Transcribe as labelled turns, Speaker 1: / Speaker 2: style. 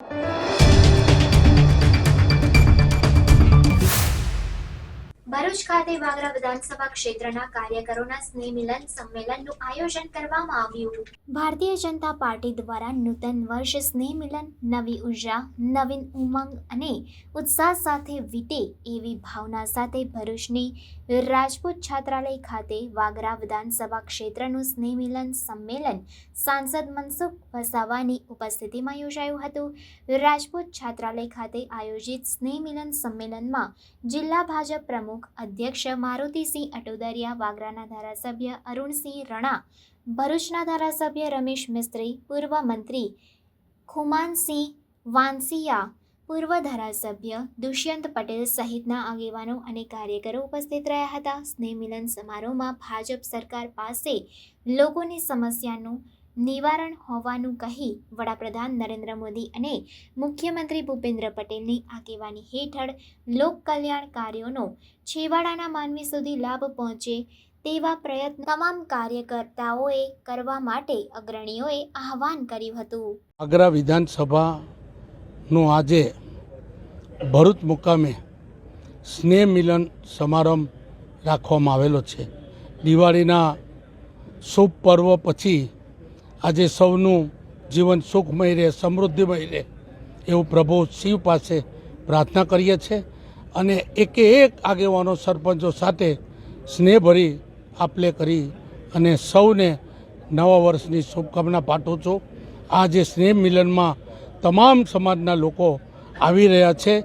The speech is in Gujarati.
Speaker 1: you ભરૂચ ખાતે વાગરા વિધાનસભા ક્ષેત્રના કાર્યકરોના સ્નેહ મિલન સંમેલનનું આયોજન કરવામાં આવ્યું. ભારતીય જનતા પાર્ટી દ્વારા નૂતન વર્ષ સ્નેહ મિલન નવી ઊર્જા, નવીન ઉમંગ અને ઉત્સાહ સાથે વીતે એવી ભાવના સાથે ભરૂચની રાજપૂત છાત્રાલય ખાતે વાગરા વિધાનસભા ક્ષેત્રનું સ્નેહ મિલન સંમેલન સાંસદ મનસુખ વસાવાની ઉપસ્થિતિમાં યોજાયું હતું. રાજપૂત છાત્રાલય ખાતે આયોજિત સ્નેહ મિલન સંમેલનમાં જિલ્લા ભાજપ પ્રમુખ અધ્યક્ષ મારુતિસિંહ અટોદરિયા, વાગરાના ધારાસભ્ય અરુણસિંહ રણા, ભરૂચના ધારાસભ્ય રમેશ મિસ્ત્રી, પૂર્વ મંત્રી ખુમાનસિંહ વાનસિયા, પૂર્વ ધારાસભ્ય દુષ્યંત પટેલ સહિતના આગેવાનો અને કાર્યકરો ઉપસ્થિત રહ્યા હતા. સ્નેહમિલન સમારોહમાં ભાજપ સરકાર પાસે લોકોની સમસ્યાનું નિવારણ હોવાનું કહી વડાપ્રધાન નરેન્દ્ર મોદી અને મુખ્યમંત્રી ભૂપેન્દ્ર પટેલની આગેવાની હેઠળ લોક કલ્યાણ કાર્યોનો છેવાડાના માનવી સુધી લાભ પહોંચે તેવા પ્રયત્ન તમામ કાર્યકર્તાઓએ કરવા માટે અગ્રણીઓએ આહવાન કર્યું હતું.
Speaker 2: આગ્રા વિધાનસભાનું આજે ભરૂચ મુકામે સ્નેહ મિલન સમારંભ રાખવામાં આવેલો છે. દિવાળીના શુભ પર્વ પછી આજે સૌનું જીવન સુખમય રહે, સમૃદ્ધિમય રહે એવું પ્રભુ શિવ પાસે પ્રાર્થના કરીએ છીએ અને એકે એક આગેવાનો, સરપંચો સાથે સ્નેહભરી આપલે કરી અને સૌને નવા વર્ષની શુભકામના પાઠવું છું. આ જે સ્નેહ મિલનમાં તમામ સમાજના લોકો આવી રહ્યા છે.